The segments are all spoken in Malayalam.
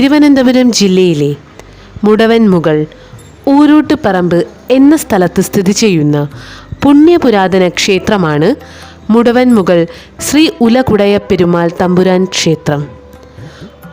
തിരുവനന്തപുരം ജില്ലയിലെ മുടവൻ മുകൾ ഊരൂട്ടുപറമ്പ് എന്ന സ്ഥലത്ത് സ്ഥിതി ചെയ്യുന്ന പുണ്യപുരാതന ക്ഷേത്രമാണ് മുടവൻ മുകൾ ശ്രീ ഉലകുടയ പെരുമാൾ തമ്പുരാൻ ക്ഷേത്രം.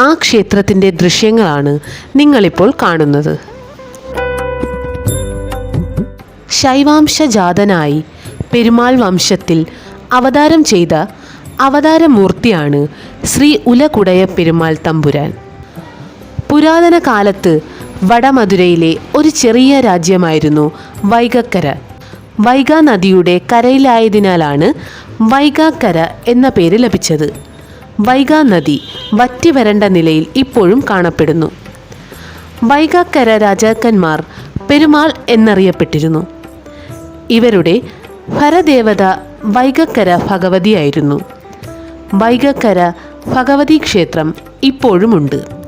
ആ ക്ഷേത്രത്തിന്റെ ദൃശ്യങ്ങളാണ് നിങ്ങളിപ്പോൾ കാണുന്നത്. ശൈവാംശജാതനായി പെരുമാൾ വംശത്തിൽ അവതാരം ചെയ്ത അവതാരമൂർത്തിയാണ് ശ്രീ ഉലകുടയ പെരുമാൾ തമ്പുരാൻ. പുരാതന കാലത്ത് വടമധുരയിലെ ഒരു ചെറിയ രാജ്യമായിരുന്നു വൈകക്കര വൈഗ നദിയുടെ കരയിലായതിനാലാണ് വൈഗാക്കര എന്ന പേര് ലഭിച്ചത്. വൈഗ നദി വറ്റി വരണ്ട നിലയിൽ ഇപ്പോഴും കാണപ്പെടുന്നു. വൈഗാക്കര രാജാക്കന്മാർ പെരുമാൾ എന്നറിയപ്പെട്ടിരുന്നു. ഇവരുടെ ഭരദേവത വൈഗക്കര ഭഗവതിയായിരുന്നു. വൈഗക്കര ഭഗവതി ക്ഷേത്രം ഇപ്പോഴുമുണ്ട്.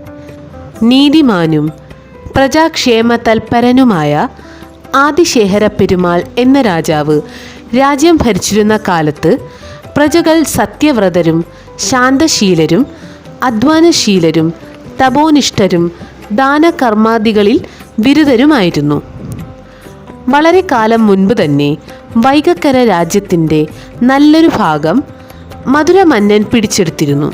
നീതിമാനും പ്രജാക്ഷേമ തൽപരനുമായ ആദിശേഖര പെരുമാൾ എന്ന രാജാവ് രാജ്യം ഭരിച്ചിരുന്ന കാലത്ത് പ്രജകൾ സത്യവ്രതരും ശാന്തശീലരും അധ്വാനശീലരും തപോനിഷ്ഠരും ദാനകർമാദികളിൽ ബിരുദരുമായിരുന്നു വളരെ കാലം മുൻപ് തന്നെ വൈകക്കര രാജ്യത്തിന്റെ നല്ലൊരു ഭാഗം മധുരമന്നൻ പിടിച്ചെടുത്തിരുന്നു.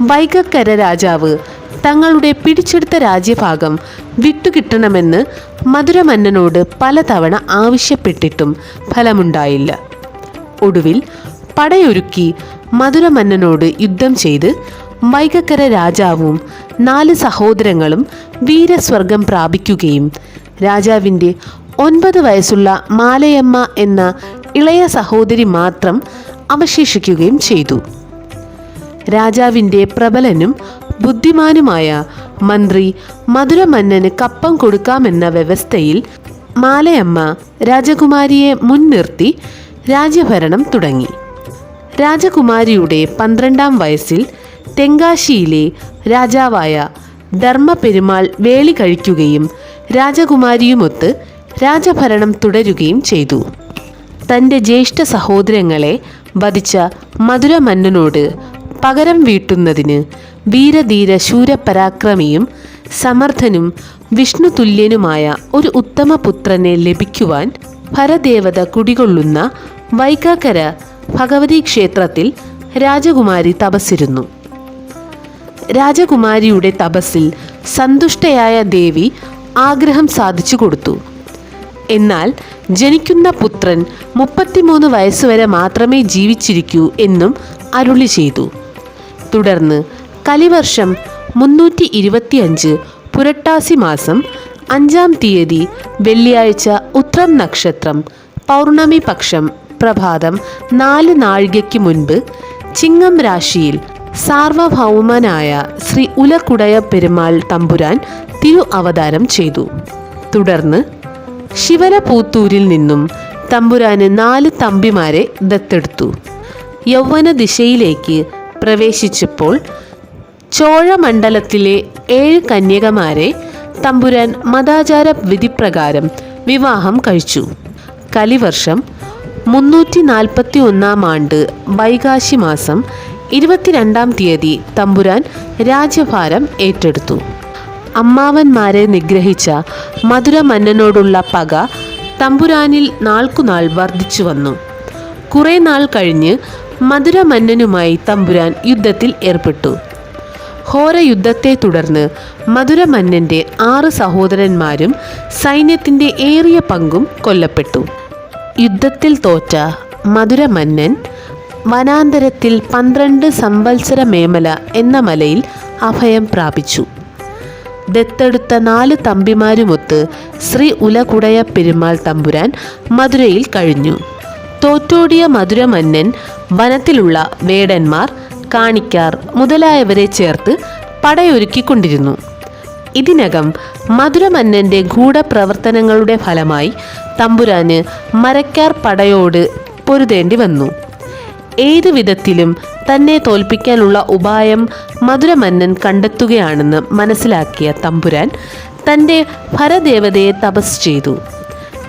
വൈഗക്കര രാജാവ് തങ്ങളുടെ പിടിച്ചെടുത്ത രാജ്യഭാഗം വിട്ടുകിട്ടണമെന്ന് മധുരമന്നനോട് പലതവണ ആവശ്യപ്പെട്ടിട്ടും ഫലമുണ്ടായില്ല. ഒടുവിൽ പടയൊരുക്കി മധുരമന്നനോട് യുദ്ധം ചെയ്ത് വൈകക്കര രാജാവും നാല് സഹോദരങ്ങളും വീരസ്വർഗം പ്രാപിക്കുകയും രാജാവിന്റെ ഒൻപത് വയസ്സുള്ള മാലയമ്മ എന്ന ഇളയ സഹോദരി മാത്രം അവശേഷിക്കുകയും ചെയ്തു. രാജാവിന്റെ പ്രബലനും ബുദ്ധിമാനുമായ മന്ത്രി മധുരമന്നന് കപ്പം കൊടുക്കാമെന്ന വ്യവസ്ഥയിൽ മാലയമ്മ രാജകുമാരിയെ മുൻനിർത്തി രാജ്യഭരണം തുടങ്ങി. രാജകുമാരിയുടെ പന്ത്രണ്ടാം വയസ്സിൽ തെങ്കാശിയിലെ രാജാവായ ധർമ്മപെരുമാൾ വേളി കഴിക്കുകയും രാജകുമാരിയുമൊത്ത് രാജഭരണം തുടരുകയും ചെയ്തു. തന്റെ ജ്യേഷ്ഠ സഹോദരങ്ങളെ വധിച്ച മധുരമന്നനോട് പകരം വീട്ടുന്നതിന് വീരധീര ശൂരപരാക്രമിയും സമർത്ഥനും വിഷ്ണു തുല്യനുമായ ഒരു ഉത്തമ പുത്രനെ ലഭിക്കുവാൻ ഭരദേവത കുടികൊള്ളുന്ന വൈകാക്കര ഭഗവതി ക്ഷേത്രത്തിൽ രാജകുമാരി തപസ്സിരുന്നു. രാജകുമാരിയുടെ തപസ്സിൽ സന്തുഷ്ടയായ ദേവി ആഗ്രഹം സാധിച്ചു കൊടുത്തു. എന്നാൽ ജനിക്കുന്ന പുത്രൻ മുപ്പത്തിമൂന്ന് വയസ്സുവരെ മാത്രമേ ജീവിച്ചിരിക്കൂ എന്നും അരുളി ചെയ്തു. തുടർന്ന് കലിവർഷം മുന്നൂറ്റി ഇരുപത്തിയഞ്ച് പുരട്ടാസി മാസം അഞ്ചാം തീയതി വെള്ളിയാഴ്ച ഉത്രം നക്ഷത്രം പൗർണമി പക്ഷം പ്രഭാതം നാല് നാഴികയ്ക്ക് മുൻപ് ചിങ്ങം രാശിയിൽ സാർവഭൗമനായ ശ്രീ ഉലക്കുടയ പെരുമാൾ തമ്പുരാൻ തിരു അവതാരം ചെയ്തു. തുടർന്ന് ശിവരപൂത്തൂരിൽ നിന്നും തമ്പുരാന് നാല് തമ്പിമാരെ ദത്തെടുത്തു. യൗവന ദിശയിലേക്ക് പ്രവേശിച്ചപ്പോൾ ചോഴമണ്ഡലത്തിലെ ഏഴ് കന്യകമാരെ തമ്പുരാൻ മതാചാര വിധിപ്രകാരം വിവാഹം കഴിച്ചു. കലിവർഷം മുന്നൂറ്റി നാൽപ്പത്തി ഒന്നാം ആണ്ട് വൈകാശി മാസം ഇരുപത്തിരണ്ടാം തീയതി തമ്പുരാൻ രാജ്യഭാരം ഏറ്റെടുത്തു. അമ്മാവന്മാരെ നിഗ്രഹിച്ച മധുര മന്നനോടുള്ള പക തമ്പുരാനിൽ നാൾക്കുനാൾ വർദ്ധിച്ചു വന്നു കുറേ നാൾ കഴിഞ്ഞ് മധുര മന്നനുമായി തമ്പുരാൻ യുദ്ധത്തിൽ ഏർപ്പെട്ടു. ഹോര യുദ്ധത്തെ തുടർന്ന് മധുര മന്നന്റെ ആറ് സഹോദരന്മാരും സൈന്യത്തിന്റെ ഏറിയ പങ്കും കൊല്ലപ്പെട്ടു. യുദ്ധത്തിൽ തോറ്റ മധുര മന്നൻ വനാന്തരത്തിൽ പന്ത്രണ്ട് സംവത്സര മേമല എന്ന മലയിൽ അഭയം പ്രാപിച്ചു. ദത്തെടുത്ത നാല് തമ്പിമാരുമൊത്ത് ശ്രീ ഉലകുടയ പെരുമാൾ തമ്പുരാൻ മധുരയിൽ കഴിഞ്ഞു. തോറ്റോടിയ മധുരമന്നൻ വനത്തിലുള്ള വേടന്മാർ കാണിക്കാർ മുതലായവരെ ചേർത്ത് പടയൊരുക്കിക്കൊണ്ടിരുന്നു. ഇതിനകം മധുരമന്നന്റെ ഗൂഢപ്രവർത്തനങ്ങളുടെ ഫലമായി തമ്പുരാന് മരക്കാർ പടയോട് പൊരുതേണ്ടി വന്നു. ഏതു വിധത്തിലും തന്നെ തോൽപ്പിക്കാനുള്ള ഉപായം മധുരമന്നൻ കണ്ടെത്തുകയാണെന്ന് മനസ്സിലാക്കിയ തമ്പുരാൻ തന്റെ ഭരദേവതയെ തപസ് ചെയ്തു.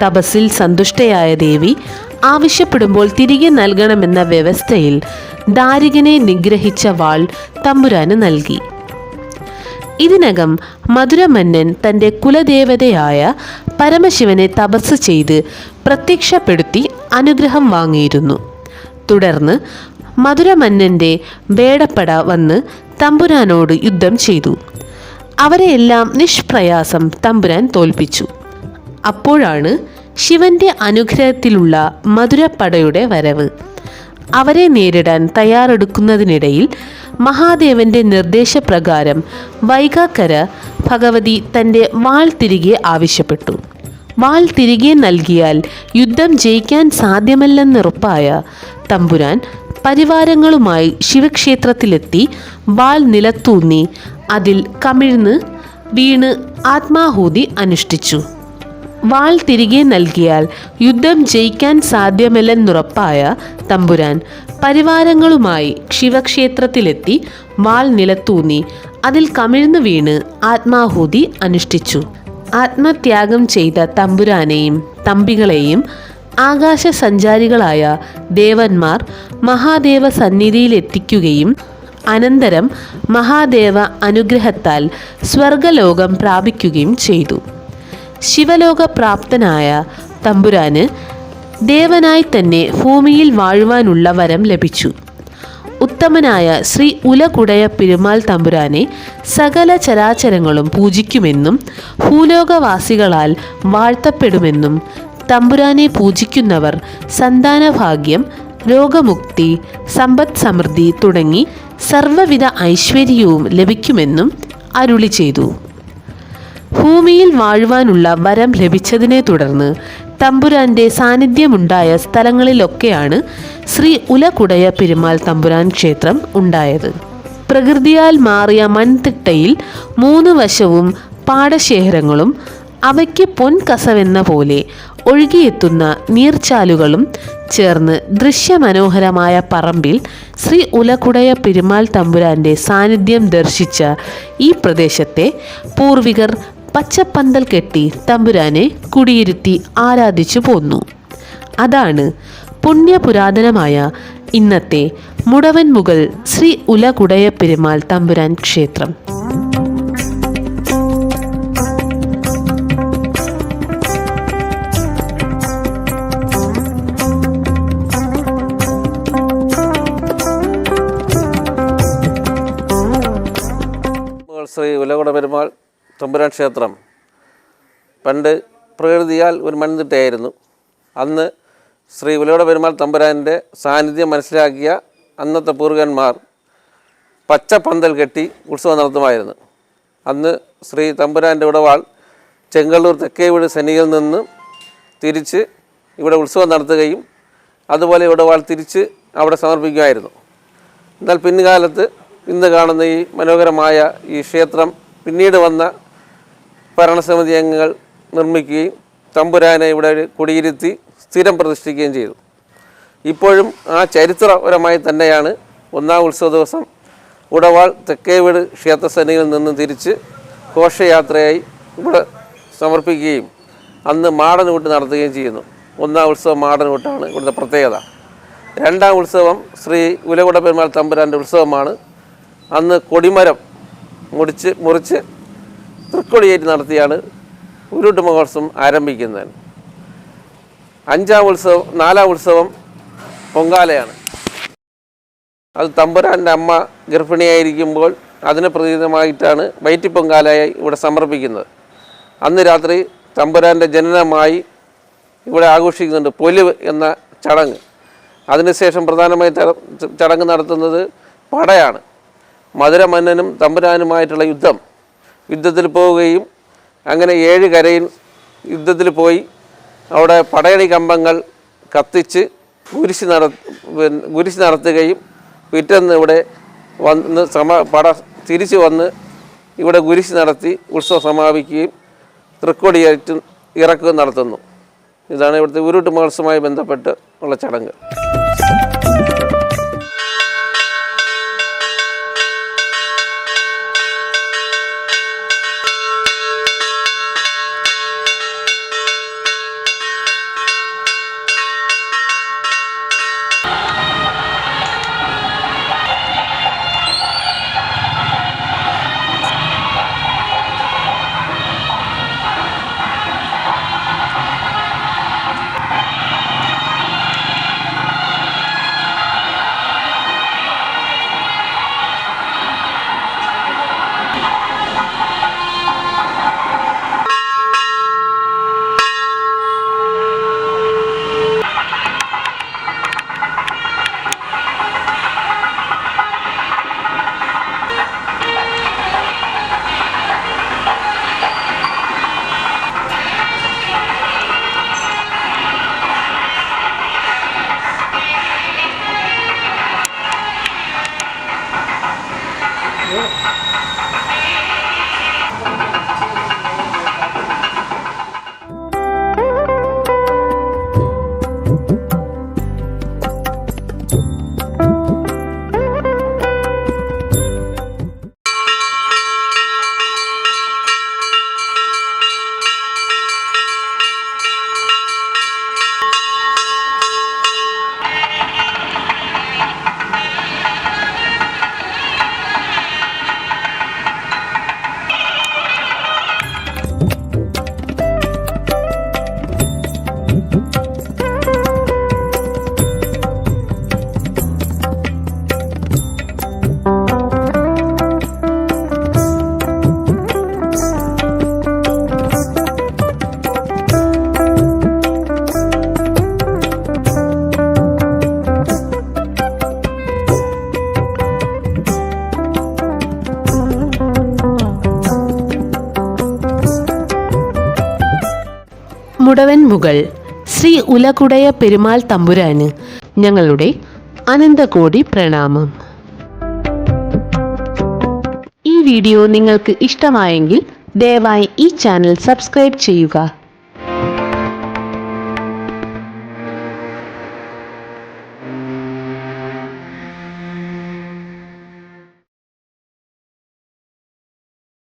തപസ്സിൽ സന്തുഷ്ടയായ ദേവി ആവശ്യപ്പെടുമ്പോൾ തിരികെ നൽകണമെന്ന വ്യവസ്ഥയിൽ ദാരികനെ നിഗ്രഹിച്ച വാൾ തമ്പുരാന് നൽകി. ഇതിനകം മധുരമന്നൻ തന്റെ കുലദേവതയായ പരമശിവനെ തപസ് ചെയ്ത് പ്രത്യക്ഷപ്പെടുത്തി അനുഗ്രഹം വാങ്ങിയിരുന്നു. തുടർന്ന് മധുരമന്നന്റെ വേടപ്പട വന്ന് തമ്പുരാനോട് യുദ്ധം ചെയ്തു. അവരെയെല്ലാം നിഷ്പ്രയാസം തമ്പുരാൻ തോൽപ്പിച്ചു. അപ്പോഴാണ് ശിവന്റെ അനുഗ്രഹത്തിലുള്ള മധുരപ്പടയുടെ വരവ്. അവരെ നേരിടാൻ തയ്യാറെടുക്കുന്നതിനിടയിൽ മഹാദേവന്റെ നിർദ്ദേശപ്രകാരം വൈകാക്കര ഭഗവതി തന്റെ വാൾ തിരികെ ആവശ്യപ്പെട്ടു. വാൾ തിരികെ നൽകിയാൽ യുദ്ധം ജയിക്കാൻ സാധ്യമല്ലെന്നുറപ്പായ തമ്പുരാൻ പരിവാരങ്ങളുമായി ശിവക്ഷേത്രത്തിലെത്തി വാൾ നിലത്തൂന്നി അതിൽ കമിഴ്ന്ന് വീണ് ആത്മാഹൂതി അനുഷ്ഠിച്ചു. വാൾ തിരികെ നൽകിയാൽ യുദ്ധം ജയിക്കാൻ സാധ്യമല്ലെന്നുറപ്പായ തമ്പുരാൻ പരിവാരങ്ങളുമായി ശിവക്ഷേത്രത്തിലെത്തി വാൾ നിലത്തൂന്നി അതിൽ കമിഴ്ന്നു വീണ് ആത്മാഹൂതി അനുഷ്ഠിച്ചു. ആത്മത്യാഗം ചെയ്ത തമ്പുരാനെയും തമ്പികളെയും ആകാശ സഞ്ചാരികളായ ദേവന്മാർ മഹാദേവ സന്നിധിയിലെത്തിക്കുകയും അനന്തരം മഹാദേവ അനുഗ്രഹത്താൽ സ്വർഗലോകം പ്രാപിക്കുകയും ചെയ്തു. ശിവലോക പ്രാപ്തനായ തമ്പുരാന് ദേവനായി തന്നെ ഭൂമിയിൽ വാഴുവാനുള്ള വരം ലഭിച്ചു. ഉത്തമനായ ശ്രീ ഉലകുടയ പെരുമാൾ തമ്പുരാനെ സകല ചരാചരങ്ങളും പൂജിക്കുമെന്നും ഭൂലോകവാസികളാൽ വാഴ്ത്തപ്പെടുമെന്നും തമ്പുരാനെ പൂജിക്കുന്നവർ സന്താനഭാഗ്യം രോഗമുക്തി സമ്പദ് സമൃദ്ധി തുടങ്ങി സർവവിധ ഐശ്വര്യവും ലഭിക്കുമെന്നും അരുളി ചെയ്തു. ഭൂമിയിൽ വാഴുവാനുള്ള വരം ലഭിച്ചതിനെ തുടർന്ന് തമ്പുരാന്റെ സാന്നിധ്യമുണ്ടായ സ്ഥലങ്ങളിലൊക്കെയാണ് ശ്രീ ഉലകുടയ പെരുമാൾ തമ്പുരാൻ ക്ഷേത്രം ഉണ്ടായത്. പ്രകൃതിയാൽ മാറിയ മൺതിട്ടയിൽ മൂന്ന് വശവും പാടശേഖരങ്ങളും അവയ്ക്ക് പൊൻകസവെന്ന പോലെ ഒഴുകിയെത്തുന്ന നീർച്ചാലുകളും ചേർന്ന് ദൃശ്യമനോഹരമായ പറമ്പിൽ ശ്രീ ഉലകുടയ പെരുമാൾ തമ്പുരാന്റെ സാന്നിധ്യം ദർശിച്ച ഈ പ്രദേശത്തെ പൂർവികർ പച്ചപ്പന്തൽ കെട്ടി തമ്പുരാനെ കുടിയിരുത്തി ആരാധിച്ചു പോന്നു. അതാണ് പുണ്യപുരാതനമായ ഇന്നത്തെ മുടവൻമുകൾ ശ്രീ ഉലകുടയ പെരുമാൾ തമ്പുരാൻ ക്ഷേത്രം. തമ്പുരാൻ ക്ഷേത്രം. പണ്ട് പ്രകൃതിയാൽ ഒരു മൺതിട്ടയായിരുന്നു. അന്ന് ശ്രീ ഉലയുടെ പെരുമാൾ തമ്പുരാന്റെ സാന്നിധ്യം മനസ്സിലാക്കിയ അന്നത്തെ പൂർവികന്മാർ പച്ച പന്തൽ കെട്ടി ഉത്സവം നടത്തുമായിരുന്നു. അന്ന് ശ്രീ തമ്പുരാന്റെ ഉടവാൾ ചെങ്കള്ളൂർ തെക്കേവീട് സെനിയിൽ നിന്ന് തിരിച്ച് ഇവിടെ ഉത്സവം നടത്തുകയും അതുപോലെ ഉടവാൾ തിരിച്ച് അവിടെ സമർപ്പിക്കുമായിരുന്നു. എന്നാൽ പിൻകാലത്ത് ഇന്ന് കാണുന്ന ഈ മനോഹരമായ ഈ ക്ഷേത്രം പിന്നീട് വന്ന ഭരണസമിതി അംഗങ്ങൾ നിർമ്മിക്കുകയും തമ്പുരാനെ ഇവിടെ കുടിയിരുത്തി സ്ഥിരം പ്രതിഷ്ഠിക്കുകയും ചെയ്തു. ഇപ്പോഴും ആ ചരിത്രപരമായി തന്നെയാണ് ഒന്നാം ഉത്സവ ദിവസം ഉടവാൾ തെക്കേവീട് ക്ഷേത്രസേനയിൽ നിന്ന് തിരിച്ച് ഘോഷയാത്രയായി ഇവിടെ സമർപ്പിക്കുകയും അന്ന് മാടനൂട്ട് നടത്തുകയും ചെയ്യുന്നു. ഒന്നാം ഉത്സവം മാടനൂട്ടാണ് ഇവിടുത്തെ പ്രത്യേകത. രണ്ടാം ഉത്സവം ശ്രീ ഉലകുട പെരുമാൾ തമ്പുരാന്റെ ഉത്സവമാണ്. അന്ന് കൊടിമരം മുടിച്ച് മുറിച്ച് തൃക്കൊടിയേറ്റ് നടത്തിയാണ് ഉരുട്ട് മഹോത്സവം ആരംഭിക്കുന്നത്. അഞ്ചാം ഉത്സവം നാലാം ഉത്സവം പൊങ്കാലയാണ്. അത് തമ്പുരാന്റെ അമ്മ ഗർഭിണിയായിരിക്കുമ്പോൾ അതിന് പ്രതീതമായിട്ടാണ് വൈറ്റി പൊങ്കാലയായി ഇവിടെ സമർപ്പിക്കുന്നത്. അന്ന് രാത്രി തമ്പുരാന്റെ ജനനമായി ഇവിടെ ആഘോഷിക്കുന്നുണ്ട് പൊലിവ് എന്ന ചടങ്ങ്. അതിനുശേഷം പ്രധാനമായി ചട- ചടങ്ങ് നടത്തുന്നത് പടയാണ്. മധുരമന്നനും തമ്പുരാനുമായിട്ടുള്ള യുദ്ധം. യുദ്ധത്തിൽ പോവുകയും അങ്ങനെ ഏഴ് കരയിൽ യുദ്ധത്തിൽ പോയി അവിടെ പടയണി കമ്പങ്ങൾ കത്തിച്ച് കുരിശ് നട കുരിശ് നടത്തുകയും പിറ്റേന്ന് ഇവിടെ വന്ന് സമ പട തിരിച്ചു വന്ന് ഇവിടെ കുരിശ് നടത്തി ഉത്സവം സമാപിക്കുകയും തൃക്കൊടിയേറ്റും ഇറക്കുകയും നടത്തുന്നു. ഇതാണ് ഇവിടുത്തെ ഉരുട്ട് മഹോത്സവമായി ബന്ധപ്പെട്ട് ഉള്ള ചടങ്ങ്. Yeah. മുകൾ ശ്രീ ഉലകുടയ പെരുമാൾ തമ്പുരാന് ഞങ്ങളുടെ അനന്തകോടി പ്രണാമം. ഈ വീഡിയോ നിങ്ങൾക്ക് ഇഷ്ടമായെങ്കിൽ ദയവായി ഈ ചാനൽ സബ്സ്ക്രൈബ് ചെയ്യുക.